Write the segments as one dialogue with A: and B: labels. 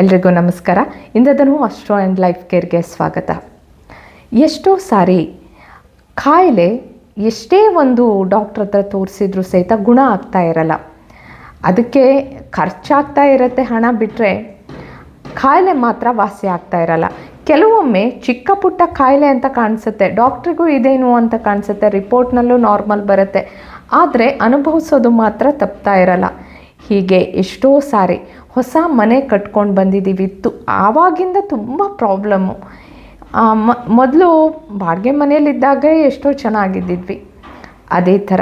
A: ಎಲ್ರಿಗೂ ನಮಸ್ಕಾರ. ಇಂದದನು ಅಸ್ಟ್ರೋ ಆ್ಯಂಡ್ ಲೈಫ್ ಕೇರ್ಗೆ ಸ್ವಾಗತ. ಎಷ್ಟೋ ಸಾರಿ ಕಾಯಿಲೆ ಎಷ್ಟೇ ಒಂದು ಡಾಕ್ಟ್ರ್ ಹತ್ರ ತೋರಿಸಿದ್ರು ಸಹಿತ ಗುಣ ಆಗ್ತಾ ಇರಲ್ಲ. ಅದಕ್ಕೆ ಖರ್ಚಾಗ್ತಾ ಇರುತ್ತೆ, ಹಣ ಬಿಟ್ಟರೆ ಕಾಯಿಲೆ ಮಾತ್ರ ವಾಸಿ ಆಗ್ತಾ ಇರಲ್ಲ. ಕೆಲವೊಮ್ಮೆ ಚಿಕ್ಕ ಪುಟ್ಟ ಕಾಯಿಲೆ ಅಂತ ಕಾಣಿಸುತ್ತೆ ಡಾಕ್ಟ್ರಿಗೂ ಇದೇನು ಅಂತ ಕಾಣಿಸುತ್ತೆ ರಿಪೋರ್ಟ್ನಲ್ಲೂ ನಾರ್ಮಲ್ ಬರುತ್ತೆ. ಆದರೆ ಅನುಭವಿಸೋದು ಮಾತ್ರ ತಪ್ತಾ ಇರಲ್ಲ. ಹೀಗೆ ಎಷ್ಟೋ ಸಾರಿ ಹೊಸ ಮನೆ ಕಟ್ಕೊಂಡು ಬಂದಿದ್ದೀವಿ ತು, ಆವಾಗಿಂದ ತುಂಬ ಪ್ರಾಬ್ಲಮ್ಮು ಮೊದಲು ಬಾಡಿಗೆ ಮನೆಯಲ್ಲಿದ್ದಾಗ ಎಷ್ಟೋ ಚೆನ್ನಾಗಿದ್ದಿದ್ವಿ. ಅದೇ ಥರ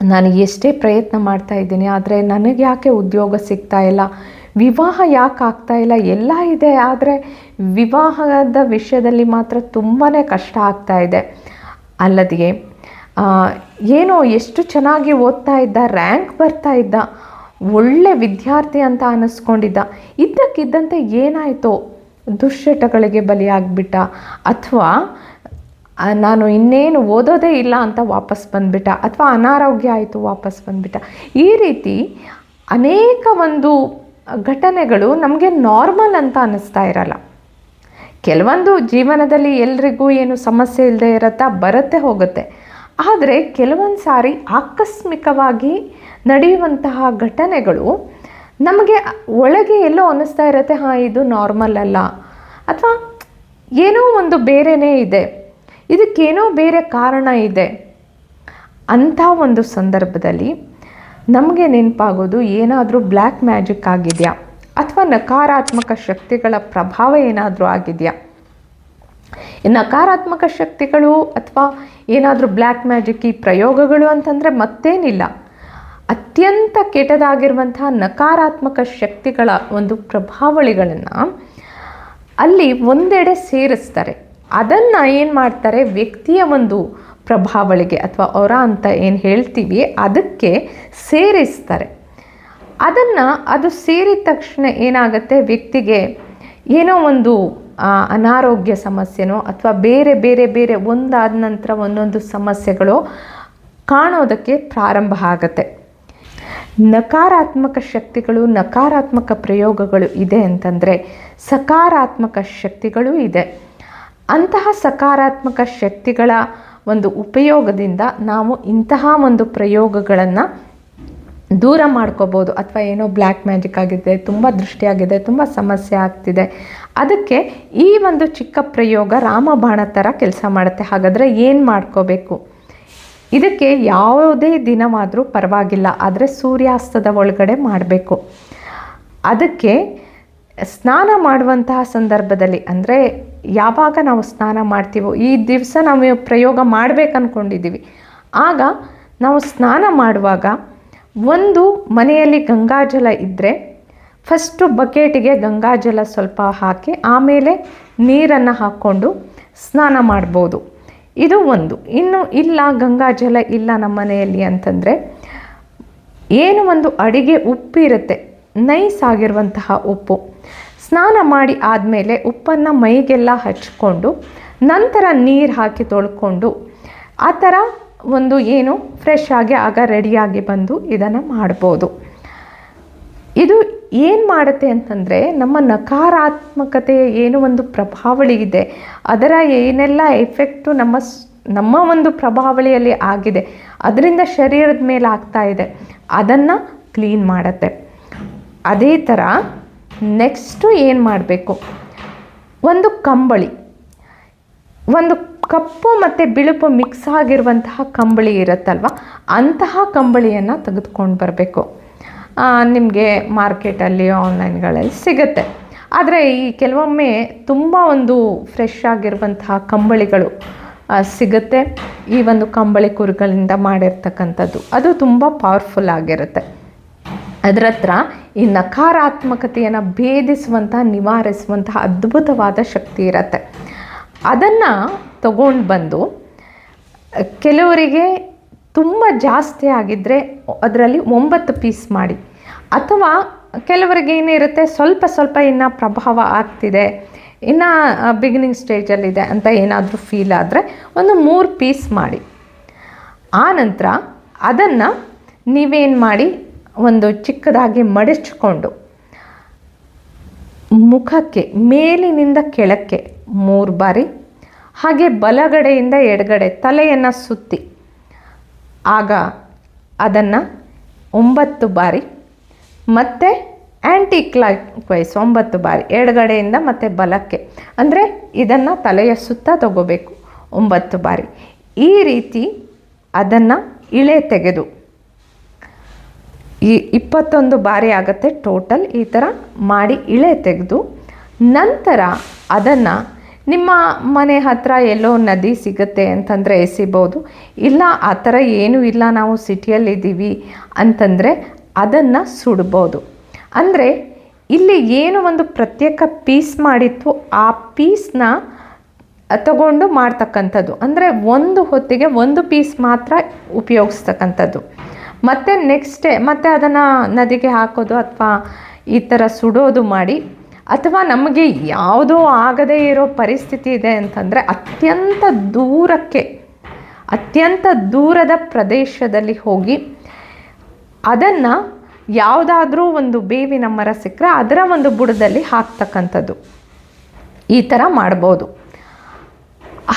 A: ನಾನು ಎಷ್ಟೇ ಪ್ರಯತ್ನ ಮಾಡ್ತಾ ಇದ್ದೀನಿ, ಆದರೆ ನನಗೆ ಯಾಕೆ ಉದ್ಯೋಗ ಸಿಗ್ತಾ ಇಲ್ಲ? ವಿವಾಹ ಯಾಕೆ ಆಗ್ತಾ ಇಲ್ಲ? ಎಲ್ಲ ಇದೆ, ಆದರೆ ವಿವಾಹದ ವಿಷಯದಲ್ಲಿ ಮಾತ್ರ ತುಂಬಾ ಕಷ್ಟ ಆಗ್ತಾ ಇದೆ. ಅಲ್ಲದೆ ಏನೋ ಎಷ್ಟು ಚೆನ್ನಾಗಿ ಓದ್ತಾ ಇದ್ದ, ರ್ಯಾಂಕ್ ಬರ್ತಾ ಇದ್ದ ಒಳ್ಳೆ ವಿದ್ಯಾರ್ಥಿ ಅಂತ ಅನ್ನಿಸ್ಕೊಂಡಿದ್ದ ಇದ್ದಕ್ಕಿದ್ದಂತೆ ಏನಾಯಿತೋ? ದುಶ್ಚಟಗಳಿಗೆ ಬಲಿಯಾಗ್ಬಿಟ್ಟ. ಅಥವಾ ನಾನು ಇನ್ನೇನು ಓದೋದೇ ಇಲ್ಲ ಅಂತ ವಾಪಸ್ ಬಂದುಬಿಟ್ಟ. ಅಥವಾ ಅನಾರೋಗ್ಯ ಆಯಿತು, ವಾಪಸ್ ಬಂದುಬಿಟ್ಟ. ಈ ರೀತಿ ಅನೇಕ ಒಂದು ಘಟನೆಗಳು ನಮಗೆ ನಾರ್ಮಲ್ ಅಂತ ಅನ್ನಿಸ್ತಾ ಇರಲ್ಲ. ಕೆಲವೊಂದು ಜೀವನದಲ್ಲಿ ಎಲ್ರಿಗೂ ಏನು ಸಮಸ್ಯೆ ಇಲ್ಲದೆ ಇರತ್ತಾ ಬರುತ್ತೆ ಹೋಗುತ್ತೆ. ಆದರೆ ಕೆಲವೊಂದು ಸಾರಿ ಆಕಸ್ಮಿಕವಾಗಿ ನಡೆಯುವಂತಹ ಘಟನೆಗಳು ನಮಗೆ ಒಳಗೆ ಎಲ್ಲೋ ಅನ್ನಿಸ್ತಾ ಇರತ್ತೆ, ಹಾಂ, ಇದು ನಾರ್ಮಲ್ ಅಲ್ಲ. ಅಥವಾ ಏನೋ ಒಂದು ಬೇರೆಯೇ ಇದೆ. ಇದಕ್ಕೇನೋ ಬೇರೆ ಕಾರಣ ಇದೆ. ಅಂಥ ಒಂದು ಸಂದರ್ಭದಲ್ಲಿ ನಮಗೆ ನೆನಪಾಗೋದು ಏನಾದರೂ ಬ್ಲ್ಯಾಕ್ ಮ್ಯಾಜಿಕ್ ಆಗಿದೆಯಾ? ಅಥವಾ ನಕಾರಾತ್ಮಕ ಶಕ್ತಿಗಳ ಪ್ರಭಾವ ಏನಾದರೂ ಆಗಿದೆಯಾ? ನಕಾರಾತ್ಮಕ ಶಕ್ತಿಗಳು ಅಥವಾ ಏನಾದರೂ ಬ್ಲ್ಯಾಕ್ ಮ್ಯಾಜಿಕ್ ಈ ಪ್ರಯೋಗಗಳು ಅಂತಂದರೆ ಮತ್ತೇನಿಲ್ಲ. ಅತ್ಯಂತ ಕೆಟ್ಟದಾಗಿರುವಂತಹ ನಕಾರಾತ್ಮಕ ಶಕ್ತಿಗಳ ಒಂದು ಪ್ರಭಾವಳಿಗಳನ್ನು ಅಲ್ಲಿ ಒಂದೆಡೆ ಸೇರಿಸ್ತಾರೆ. ಅದನ್ನು ಏನು ಮಾಡ್ತಾರೆ? ವ್ಯಕ್ತಿಯ ಒಂದು ಪ್ರಭಾವಳಿಗೆ ಅಥವಾ ಅವರ ಅಂತ ಏನು ಹೇಳ್ತೀವಿ? ಅದಕ್ಕೆ ಸೇರಿಸ್ತಾರೆ. ಅದನ್ನು ಅದು ಸೇರಿದ ತಕ್ಷಣ ಏನಾಗುತ್ತೆ? ವ್ಯಕ್ತಿಗೆ ಏನೋ ಒಂದು ಅನಾರೋಗ್ಯ ಸಮಸ್ಯೆನೋ ಅಥವಾ ಬೇರೆ ಬೇರೆ ಬೇರೆ ಒಂದಾದ ನಂತರ ಒಂದೊಂದು ಸಮಸ್ಯೆಗಳು ಕಾಣೋದಕ್ಕೆ ಪ್ರಾರಂಭ ಆಗತ್ತೆ. ನಕಾರಾತ್ಮಕ ಶಕ್ತಿಗಳು, ನಕಾರಾತ್ಮಕ ಪ್ರಯೋಗಗಳು ಇದೆ ಅಂತಂದರೆ ಸಕಾರಾತ್ಮಕ ಶಕ್ತಿಗಳು ಇದೆ. ಅಂತಹ ಸಕಾರಾತ್ಮಕ ಶಕ್ತಿಗಳ ಒಂದು ಉಪಯೋಗದಿಂದ ನಾವು ಇಂತಹ ಒಂದು ಪ್ರಯೋಗಗಳನ್ನು ದೂರ ಮಾಡ್ಕೋಬೋದು ಅಥವಾ ಏನೋ ಬ್ಲ್ಯಾಕ್ ಮ್ಯಾಜಿಕ್ ಆಗಿದೆ, ತುಂಬ ದೃಷ್ಟಿಯಾಗಿದೆ, ತುಂಬ ಸಮಸ್ಯೆ ಆಗ್ತಿದೆ. ಅದಕ್ಕೆ ಈ ಒಂದು ಚಿಕ್ಕ ಪ್ರಯೋಗ ರಾಮಬಾಣ ಥರ ಕೆಲಸ ಮಾಡುತ್ತೆ. ಹಾಗಾದರೆ ಏನು ಮಾಡ್ಕೋಬೇಕು? ಇದಕ್ಕೆ ಯಾವುದೇ ದಿನವಾದರೂ ಪರವಾಗಿಲ್ಲ, ಆದರೆ ಸೂರ್ಯಾಸ್ತದ ಒಳಗಡೆ ಮಾಡಬೇಕು. ಅದಕ್ಕೆ ಸ್ನಾನ ಮಾಡುವಂತಹ ಸಂದರ್ಭದಲ್ಲಿ, ಅಂದರೆ ಯಾವಾಗ ನಾವು ಸ್ನಾನ ಮಾಡ್ತೀವೋ, ಈ ದಿವಸ ನಾವು ಪ್ರಯೋಗ ಮಾಡಬೇಕು ಅಂದ್ಕೊಂಡಿದ್ದೀವಿ ಆಗ ನಾವು ಸ್ನಾನ ಮಾಡುವಾಗ ಒಂದು ಮನೆಯಲ್ಲಿ ಗಂಗಾಜಲ ಇದ್ದರೆ ಫಸ್ಟು ಬಕೆಟಿಗೆ ಗಂಗಾಜಲ ಸ್ವಲ್ಪ ಹಾಕಿ ಆಮೇಲೆ ನೀರನ್ನು ಹಾಕ್ಕೊಂಡು ಸ್ನಾನ ಮಾಡ್ಬೋದು. ಇದು ಒಂದು. ಇನ್ನು ಇಲ್ಲ, ಗಂಗಾಜಲ ಇಲ್ಲ ನಮ್ಮ ಮನೆಯಲ್ಲಿ ಅಂತಂದರೆ ಏನು ಒಂದು ಅಡಿಗೆ ಉಪ್ಪಿರುತ್ತೆ ನೈಸ್ ಆಗಿರುವಂತಹ ಉಪ್ಪು. ಸ್ನಾನ ಮಾಡಿ ಆದಮೇಲೆ ಉಪ್ಪನ್ನು ಮೈಗೆಲ್ಲ ಹಚ್ಕೊಂಡು ನಂತರ ನೀರು ಹಾಕಿ ತೊಳ್ಕೊಂಡು ಆ ಥರ ಒಂದು ಏನು ಫ್ರೆಶ್ ಆಗಿ ಆಗ ರೆಡಿಯಾಗಿ ಬಂದು ಇದನ್ನು ಮಾಡ್ಬೋದು. ಇದು ಏನು ಮಾಡುತ್ತೆ ಅಂತಂದರೆ ನಮ್ಮ ನಕಾರಾತ್ಮಕತೆಯ ಏನು ಒಂದು ಪ್ರಭಾವಳಿ ಇದೆ, ಅದರ ಏನೆಲ್ಲ ಎಫೆಕ್ಟು ನಮ್ಮ ನಮ್ಮ ಒಂದು ಪ್ರಭಾವಳಿಯಲ್ಲಿ ಆಗಿದೆ, ಅದರಿಂದ ಶರೀರದ ಮೇಲೆ ಆಗ್ತಾ ಇದೆ, ಅದನ್ನು ಕ್ಲೀನ್ ಮಾಡುತ್ತೆ. ಅದೇ ಥರ ನೆಕ್ಸ್ಟು ಏನು ಮಾಡಬೇಕು? ಒಂದು ಕಂಬಳಿ. ಒಂದು ಕಪ್ಪು ಮತ್ತು ಬಿಳುಪು ಮಿಕ್ಸ್ ಆಗಿರುವಂತಹ ಕಂಬಳಿ ಇರುತ್ತಲ್ವ? ಅಂತಹ ಕಂಬಳಿಯನ್ನು ತೆಗೆದುಕೊಂಡು ಬರಬೇಕು. ನಿಮಗೆ ಮಾರ್ಕೆಟಲ್ಲಿ ಆನ್ಲೈನ್ಗಳಲ್ಲಿ ಸಿಗುತ್ತೆ. ಆದರೆ ಈ ಕೆಲವೊಮ್ಮೆ ತುಂಬ ಒಂದು ಫ್ರೆಶ್ ಆಗಿರುವಂತಹ ಕಂಬಳಿಗಳು ಸಿಗುತ್ತೆ. ಈ ಒಂದು ಕಂಬಳಿ ಕುರುಗಳಿಂದ ಮಾಡಿರ್ತಕ್ಕಂಥದ್ದು. ಅದು ತುಂಬ ಪವರ್ಫುಲ್ ಆಗಿರುತ್ತೆ. ಅದರ ಹತ್ರ ಈ ನಕಾರಾತ್ಮಕತೆಯನ್ನು ಭೇದಿಸುವಂತಹ, ನಿವಾರಿಸುವಂತಹ ಅದ್ಭುತವಾದ ಶಕ್ತಿ ಇರುತ್ತೆ. ಅದನ್ನು ತಗೊಂಡು ಬಂದು, ಕೆಲವರಿಗೆ ತುಂಬ ಜಾಸ್ತಿ ಆಗಿದ್ದರೆ ಅದರಲ್ಲಿ ಒಂಬತ್ತು ಪೀಸ್ ಮಾಡಿ. ಅಥವಾ ಕೆಲವರಿಗೆ ಏನಿರುತ್ತೆ ಸ್ವಲ್ಪ ಸ್ವಲ್ಪ ಇನ್ನು ಪ್ರಭಾವ ಆಗ್ತಿದೆ. ಇನ್ನು ಬಿಗಿನಿಂಗ್ ಸ್ಟೇಜಲ್ಲಿದೆ ಅಂತ ಏನಾದರೂ ಫೀಲ್ ಆದರೆ ಒಂದು ಮೂರು ಪೀಸ್ ಮಾಡಿ. ಆನಂತರ ನಂತರ ಅದನ್ನು ನೀವೇನು ಮಾಡಿ, ಒಂದು ಚಿಕ್ಕದಾಗಿ ಮಡಚಿಕೊಂಡು, ಮುಖಕ್ಕೆ, ಮೇಲಿನಿಂದ ಕೆಳಕ್ಕೆ ಮೂರು ಬಾರಿ ಹಾಗೆ ಬಲಗಡೆಯಿಂದ ಎಡಗಡೆ ತಲೆಯನ್ನು ಸುತ್ತಿ. ಆಗ ಅದನ್ನು ಒಂಬತ್ತು ಬಾರಿ ಮತ್ತು ಆ್ಯಂಟಿ ಕ್ಲಾಕ್ ಒಂಬತ್ತು ಬಾರಿ ಎಡಗಡೆಯಿಂದ ಮತ್ತು ಬಲಕ್ಕೆ. ಅಂದರೆ ಇದನ್ನು ತಲೆಯ ಸುತ್ತ ತಗೋಬೇಕು ಒಂಬತ್ತು ಬಾರಿ. ಈ ರೀತಿ ಅದನ್ನು ಇಳೆ ತೆಗೆದು ಈ ಇಪ್ಪತ್ತೊಂದು ಬಾರಿ ಆಗುತ್ತೆ ಟೋಟಲ್ ಈ ಥರ ಮಾಡಿ ಇಳೆ ತೆಗೆದು ನಂತರ ಅದನ್ನು ನಿಮ್ಮ ಮನೆ ಹತ್ರ ಎಲ್ಲೋ ನದಿ ಸಿಗುತ್ತೆ ಅಂತಂದರೆ ಎಸಿಬೋದು. ಇಲ್ಲ, ಆ ಥರ ಏನೂ ಇಲ್ಲ, ನಾವು ಸಿಟಿಯಲ್ಲಿದ್ದೀವಿ ಅಂತಂದರೆ ಅದನ್ನು ಸುಡ್ಬೋದು. ಅಂದರೆ ಇಲ್ಲಿ ಏನು ಒಂದು ಪ್ರತ್ಯೇಕ ಪೀಸ್ ಮಾಡಿತ್ತು, ಆ ಪೀಸ್ನ ತಗೊಂಡು ಮಾಡ್ತಕ್ಕಂಥದ್ದು. ಅಂದರೆ ಒಂದು ಹೊತ್ತಿಗೆ ಒಂದು ಪೀಸ್ ಮಾತ್ರ ಉಪಯೋಗಿಸ್ತಕ್ಕಂಥದ್ದು. ಮತ್ತು ನೆಕ್ಸ್ಟ್ ಡೇ ಮತ್ತೆ ಅದನ್ನು ನದಿಗೆ ಹಾಕೋದು ಅಥವಾ ಈ ಥರ ಸುಡೋದು ಮಾಡಿ ಅಥವಾ ನಮಗೆ ಯಾವುದೋ ಆಗದೇ ಇರೋ ಪರಿಸ್ಥಿತಿ ಇದೆ ಅಂತಂದರೆ ಅತ್ಯಂತ ದೂರಕ್ಕೆ, ಅತ್ಯಂತ ದೂರದ ಪ್ರದೇಶದಲ್ಲಿ ಹೋಗಿ ಅದನ್ನು ಯಾವುದಾದ್ರೂ ಒಂದು ಬೇವಿನ ಮರ ಸಿಕ್ಕರೆ ಅದರ ಒಂದು ಬುಡದಲ್ಲಿ ಹಾಕ್ತಕ್ಕಂಥದ್ದು. ಈ ಥರ ಮಾಡ್ಬೋದು.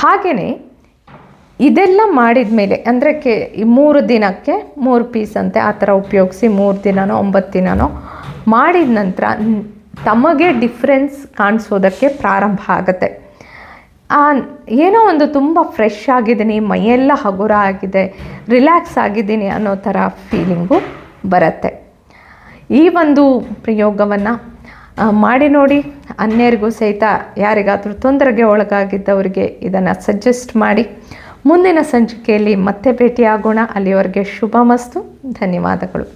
A: ಹಾಗೆಯೇ ಇದೆಲ್ಲ ಮಾಡಿದ ಮೇಲೆ ಅಂದರೆ ಕೆ ಮೂರು ದಿನಕ್ಕೆ ಮೂರು ಪೀಸ್ ಅಂತೆ ಆ ಥರ ಉಪಯೋಗಿಸಿ ಮೂರು ದಿನನೋ ಒಂಬತ್ತು ದಿನನೋ ಮಾಡಿದ ನಂತರ ತಮಗೆ ಡಿಫ್ರೆನ್ಸ್ ಕಾಣಿಸೋದಕ್ಕೆ ಪ್ರಾರಂಭ ಆಗುತ್ತೆ. ಏನೋ ಒಂದು ತುಂಬ ಫ್ರೆಶ್ ಆಗಿದ್ದೀನಿ, ಮೈಯೆಲ್ಲ ಹಗುರ ಆಗಿದೆ ರಿಲ್ಯಾಕ್ಸ್ ಆಗಿದ್ದೀನಿ ಅನ್ನೋ ಥರ ಫೀಲಿಂಗು ಬರುತ್ತೆ. ಈ ಒಂದು ಪ್ರಯೋಗವನ್ನು ಮಾಡಿ ನೋಡಿ. ಅನ್ಯರಿಗೂ ಸಹಿತ ಯಾರಿಗಾದರೂ ತೊಂದರೆಗೆ ಒಳಗಾಗಿದ್ದವರಿಗೆ ಇದನ್ನು ಸಜೆಸ್ಟ್ ಮಾಡಿ. ಮುಂದಿನ ಸಂಚಿಕೆಯಲ್ಲಿ ಮತ್ತೆ ಭೇಟಿಯಾಗೋಣ. ಅಲ್ಲಿವರೆಗೆ ಶುಭ ಮಸ್ತು ಧನ್ಯವಾದಗಳು.